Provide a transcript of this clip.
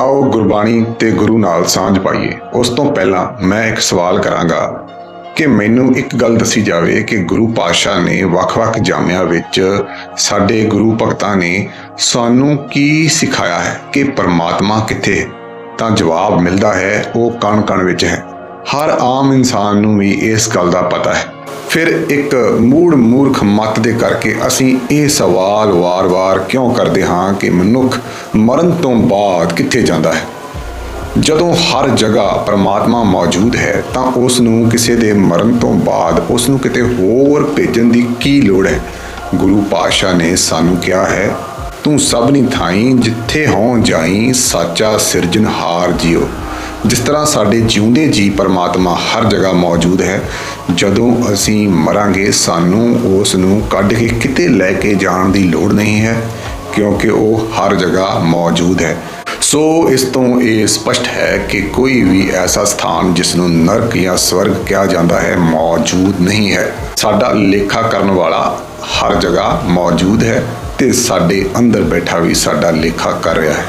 ਆਓ ਗੁਰਬਾਣੀ ਤੇ ਗੁਰੂ ਨਾਲ ਸਾਂਝ ਪਾਈਏ। ਉਸ ਤੋਂ ਪਹਿਲਾਂ ਮੈਂ ਇੱਕ ਸਵਾਲ ਕਰਾਂਗਾ ਕਿ ਮੈਨੂੰ ਇੱਕ ਗੱਲ ਦੱਸੀ ਜਾਵੇ ਕਿ ਗੁਰੂ ਪਾਤਸ਼ਾਹ ਨੇ ਵੱਖ-ਵੱਖ ਜਾਮਿਆਂ ਵਿੱਚ ਸਾਡੇ ਗੁਰੂ ਭਗਤਾਂ ਨੇ ਸਾਨੂੰ ਕੀ ਸਿਖਾਇਆ ਹੈ ਕਿ ਪਰਮਾਤਮਾ ਕਿੱਥੇ ਹੈ? ਤਾਂ ਜਵਾਬ ਮਿਲਦਾ ਹੈ, ਉਹ ਕਣ-ਕਣ ਵਿੱਚ ਹੈ। ਹਰ ਆਮ ਇਨਸਾਨ ਨੂੰ ਵੀ ਇਸ ਗੱਲ ਦਾ ਪਤਾ ਹੈ ਫਿਰ ਇੱਕ ਮੂੜ ਮੂਰਖ ਮਤ ਦੇ ਕਰਕੇ ਅਸੀਂ ਇਹ ਸਵਾਲ ਵਾਰ-ਵਾਰ ਕਿਉਂ ਕਰਦੇ ਹਾਂ ਕਿ ਮਨੁੱਖ ਮਰਨ ਤੋਂ ਬਾਅਦ ਕਿੱਥੇ ਜਾਂਦਾ ਹੈ? ਜਦੋਂ ਹਰ ਜਗ੍ਹਾ ਪਰਮਾਤਮਾ ਮੌਜੂਦ ਹੈ, ਤਾਂ ਉਸ ਨੂੰ ਕਿਸੇ ਦੇ ਮਰਨ ਤੋਂ ਬਾਅਦ ਉਸ ਨੂੰ ਕਿਤੇ ਹੋਰ ਭੇਜਣ ਦੀ ਕੀ ਲੋੜ ਹੈ? ਗੁਰੂ ਪਾਤਸ਼ਾਹ ਨੇ ਸਾਨੂੰ ਕਿਹਾ ਹੈ, ਤੂੰ ਸਭਨੀ ਥਾਈ ਜਿੱਥੇ ਹੋਂ ਜਾਈ, ਸਾਚਾ ਸਿਰਜਣਹਾਰ ਜੀਓ। ਜਿਸ ਤਰ੍ਹਾਂ ਸਾਡੇ ਜਿਉਂਦੇ ਜੀ ਪਰਮਾਤਮਾ ਹਰ ਜਗ੍ਹਾ ਮੌਜੂਦ ਹੈ ਜਦੋਂ ਅਸੀਂ ਮਰਾਂਗੇ, ਸਾਨੂੰ ਉਸ ਨੂੰ ਕੱਢ ਕੇ ਕਿਤੇ ਲੈ ਕੇ ਜਾਣ ਦੀ ਲੋੜ ਨਹੀਂ ਹੈ, ਕਿਉਂਕਿ ਉਹ ਹਰ ਜਗ੍ਹਾ ਮੌਜੂਦ ਹੈ। ਸੋ ਇਸ ਤੋਂ ਇਹ ਸਪਸ਼ਟ ਹੈ ਕਿ ਕੋਈ ਵੀ ਐਸਾ ਸਥਾਨ ਜਿਸ ਨੂੰ ਨਰਕ ਜਾਂ ਸਵਰਗ ਕਿਹਾ ਜਾਂਦਾ ਹੈ, ਮੌਜੂਦ ਨਹੀਂ ਹੈ। ਸਾਡਾ ਲੇਖਾ ਕਰਨ ਵਾਲਾ ਹਰ ਜਗ੍ਹਾ ਮੌਜੂਦ ਹੈ ਤੇ ਸਾਡੇ ਅੰਦਰ ਬੈਠਾ ਵੀ ਸਾਡਾ ਲੇਖਾ ਕਰ ਰਿਹਾ ਹੈ।